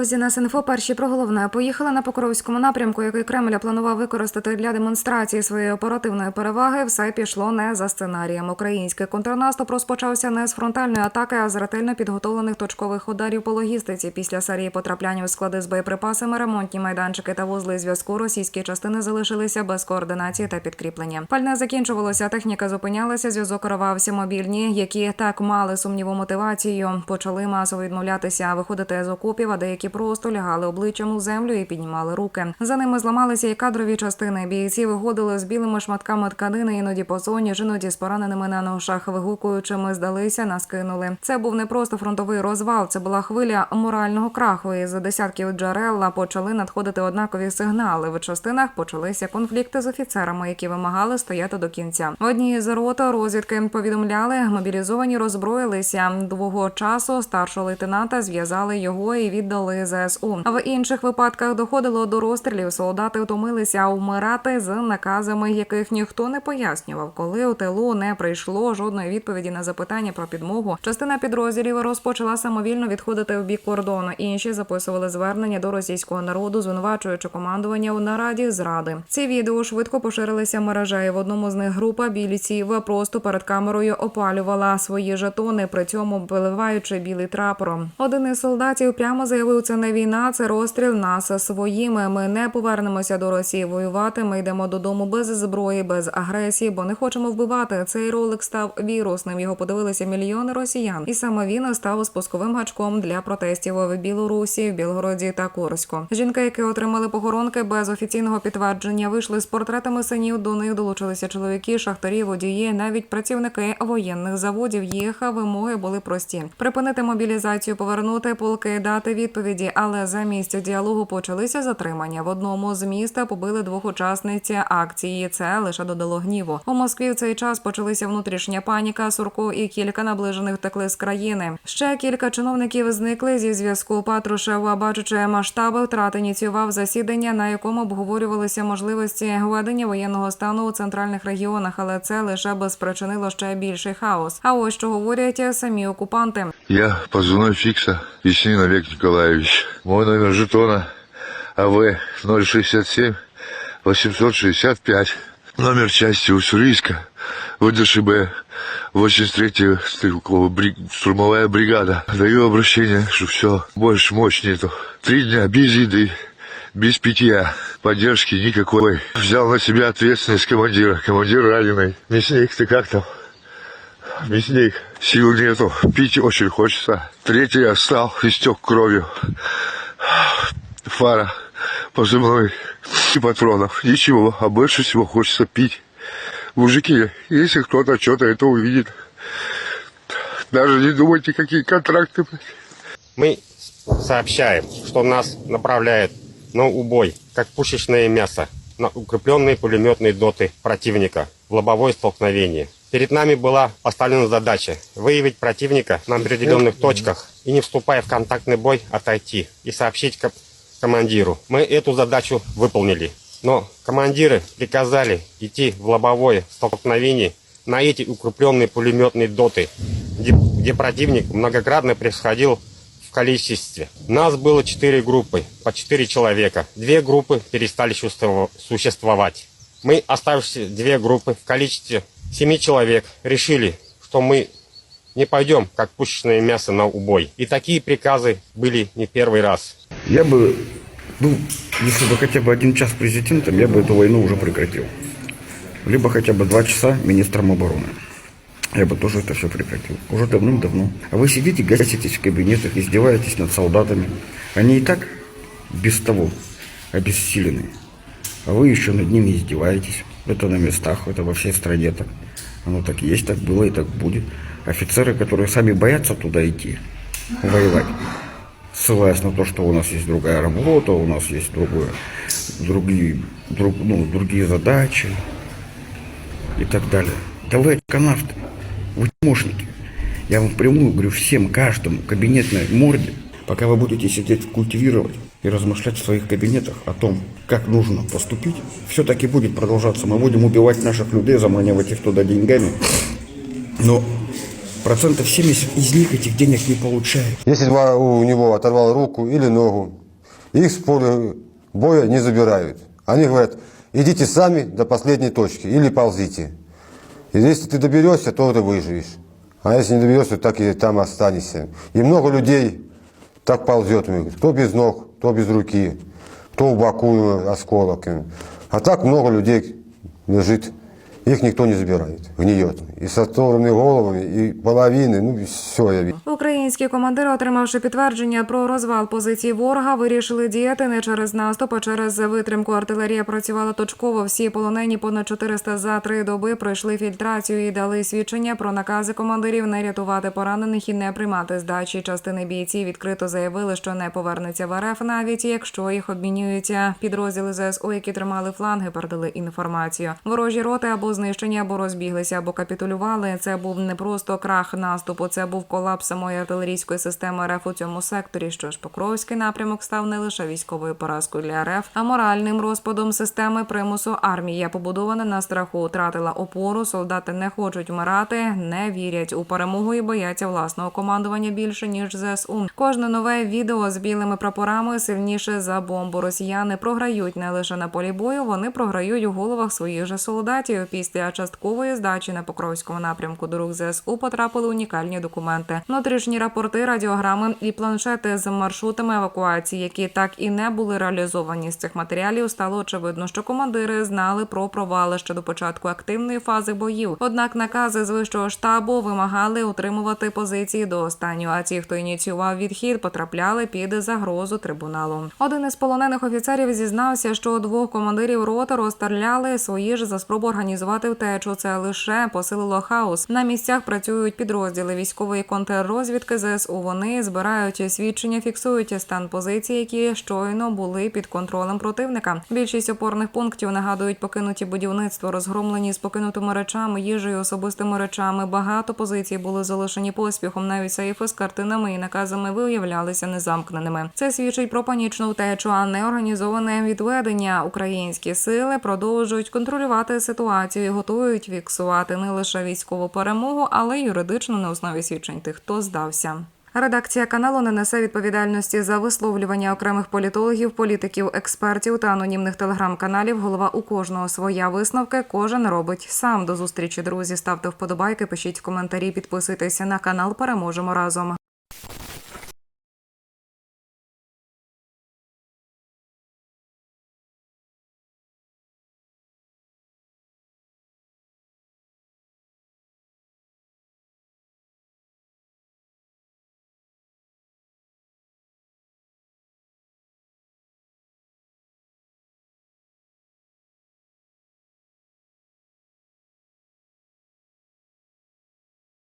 Друзі, на СНФО перші про головне поїхали на Покровському напрямку, який Кремль планував використати для демонстрації своєї оперативної переваги. Все пішло не за сценарієм. Український контрнаступ розпочався не з фронтальної атаки, а з ретельно підготовлених точкових ударів по логістиці. Після серії потраплянь у склади з боєприпасами, ремонтні майданчики та вузли зв'язку російські частини залишилися без координації та підкріплення. Пальне закінчувалося, техніка зупинялася, зв'язок рвався. Мобільні, які так мали сумніву мотивацію, почали масово відмовлятися виходити з окопів, а деякі просто лягали обличчям у землю і піднімали руки. За ними зламалися і кадрові частини. Бійці виходили з білими шматками тканини, іноді по зоні, іноді з пораненими на ношах, вигукуючи, ми здалися, нас кинули. Це був не просто фронтовий розвал, це була хвиля морального краху. І за десятків джерел почали надходити однакові сигнали. В частинах почалися конфлікти з офіцерами, які вимагали стояти до кінця. В одній з рот розвідки повідомляли, мобілізовані роззброїлися. Двого часу старшого лейтенанта зв'язали його і віддали ЗСУ. А в інших випадках доходило до розстрілів. Солдати втомилися вмирати з наказами, яких ніхто не пояснював. Коли у тилу не прийшло жодної відповіді на запитання про підмогу, частина підрозділів розпочала самовільно відходити в бік кордону. Інші записували звернення до російського народу, звинувачуючи командування у нараді зради. Ці відео швидко поширилися мережею. В одному з них група бійців просто перед камерою опалювала свої жетони, при цьому виливаючи білий прапором. Один із солдатів прямо заявив, це не війна, це розстріл нас своїми. Ми не повернемося до Росії воювати. Ми йдемо додому без зброї, без агресії, бо не хочемо вбивати. Цей ролик став вірусним. Його подивилися мільйони росіян, і саме він став спусковим гачком для протестів в Білорусі, в Білгороді та Курську. Жінки, які отримали похоронки без офіційного підтвердження, вийшли з портретами синів. До них долучилися чоловіки, шахтарі, водії, навіть працівники воєнних заводів. Їх вимоги були прості: припинити мобілізацію, повернути полки, дати відповіді. Але замість діалогу почалися затримання. В одному з міста побили двох учасниць акції. Це лише додало гніву. У Москві в цей час почалися внутрішня паніка. Сурко і кілька наближених втекли з країни. Ще кілька чиновників зникли зі зв'язку. Патрушев, бачучи масштаби втрат, ініціював засідання, на якому обговорювалися можливості введення воєнного стану у центральних регіонах, але це лише би спричинило ще більший хаос. А ось що говорять самі окупанти. Я позывной Фикса, Веснин Олег Николаевич. Мой номер жетона АВ 067 865. Номер части Уссурийска, ВДШБ 83-я стрелковая бри- штурмовая бригада. Даю обращение, что все, больше мощь нету. Три дня без еды, без питья, поддержки никакой. Взял на себя ответственность командира. Командир раненый. Мясник, ты как там? Мясник, сил нету, пить очень хочется. Третий остал, истек кровью. Фара, позывной и патронов. Ничего, а больше всего хочется пить. Мужики, если кто-то что-то это увидит, даже не думайте, какие контракты. Мы сообщаем, что нас направляют на убой, как пушечное мясо, на укрепленные пулеметные доты противника в лобовое столкновение. Перед нами была поставлена задача выявить противника на определенных точках и, не вступая в контактный бой, отойти и сообщить ко- командиру. Мы эту задачу выполнили. Но командиры приказали идти в лобовое столкновение на эти укрепленные пулеметные доты, где, где противник многократно превосходил в количестве. Нас было четыре группы, по четыре человека. Две группы перестали существовать. Мы, оставшиеся две группы в количестве семи человек, решили, что мы не пойдем, как пушечное мясо, на убой. И такие приказы были не первый раз. Я бы, ну, если бы хотя бы один час президентом, я бы эту войну уже прекратил. Либо хотя бы два часа министром обороны. Я бы тоже это все прекратил. Уже давным-давно. А вы сидите, гаситесь в кабинетах, издеваетесь над солдатами. Они и так без того обессилены. А вы еще над ними издеваетесь. Это на местах, это во всей стране так. Оно так есть, так было и так будет. Офицеры, которые сами боятся туда идти, воевать, ссылаясь на то, что у нас есть другая работа, у нас есть другое, другие, друг, ну, другие задачи и так далее. Да вы канавты, вы помощники. Я вам прямую говорю всем, каждому кабинетной морде, пока вы будете сидеть культивировать и размышлять в своих кабинетах о том, как нужно поступить, все таки будет продолжаться. Мы будем убивать наших людей, заманивать их туда деньгами. Но процентов 70 из них этих денег не получают. Если у него оторвал руку или ногу, их с поля боя не забирают. Они говорят, идите сами до последней точки или ползите. И если ты доберешься, то ты выживешь. А если не доберешься, так и там останешься. И много людей так ползет. Кто без ног, кто без руки, кто в боку осколок. А так много людей лежит. Их никто не забирает, гниет. И с оторванными головами, и половины, ну все я. Українські командири, отримавши підтвердження про розвал позицій ворога, вирішили діяти не через наступ, а через витримку. Артилерія працювала точково. Всі полонені понад 400 за три доби пройшли фільтрацію і дали свідчення про накази командирів не рятувати поранених і не приймати здачі. Частини бійців відкрито заявили, що не повернеться в РФ, навіть якщо їх обмінюються. Підрозділи ЗСУ, які тримали фланги, передали інформацію. Ворожі роти або знищені, або розбіглися, або капітулювали. Це був не просто крах наступу, це був колапс самої артилерійської системи РФ у цьому секторі. Що ж, Покровський напрямок став не лише військовою поразкою для РФ, а моральним розпадом системи примусу. Армія побудована на страху, втратила опору. Солдати не хочуть вмирати, не вірять у перемогу і бояться власного командування більше ніж ЗСУ. Кожне нове відео з білими прапорами сильніше за бомбу. Росіяни програють не лише на полі бою, вони програють у головах своїх же солдатів. Після часткової здачі на Покровському напрямку до рук ЗСУ потрапили унікальні документи, внутрішні рапорти, радіограми і планшети з маршрутами евакуації, які так і не були реалізовані. З цих матеріалів стало очевидно, що командири знали про провали ще до початку активної фази боїв. Однак накази з вищого штабу вимагали утримувати позиції до останнього. А ті, хто ініціював відхід, потрапляли під загрозу трибуналу. Один із полонених офіцерів зізнався, що двох командирів роти розстріляли свої ж за спробу організувати втечу. Це лише посилило хаос. На місцях працюють підрозділи військової контррозвідки ЗСУ. Вони збирають свідчення, фіксують стан позицій, які щойно були під контролем противника. Більшість опорних пунктів нагадують покинуті будівництво, розгромлені з покинутими речами, їжею, особистими речами. Багато позицій були залишені поспіхом. Навіть сейфи з картинами і наказами виявлялися незамкненими. Це свідчить про панічну втечу, а не організоване відведення. Українські сили продовжують контролювати ситуацію і готують фіксувати не лише військову перемогу, але й юридично на основі свідчень тих, хто здався. Редакція каналу не несе відповідальності за висловлювання окремих політологів, політиків, експертів та анонімних телеграм-каналів. Голова у кожного своя висновки. Кожен робить сам. До зустрічі, друзі. Ставте вподобайки, пишіть коментарі, підписуйтеся на канал. Переможемо разом.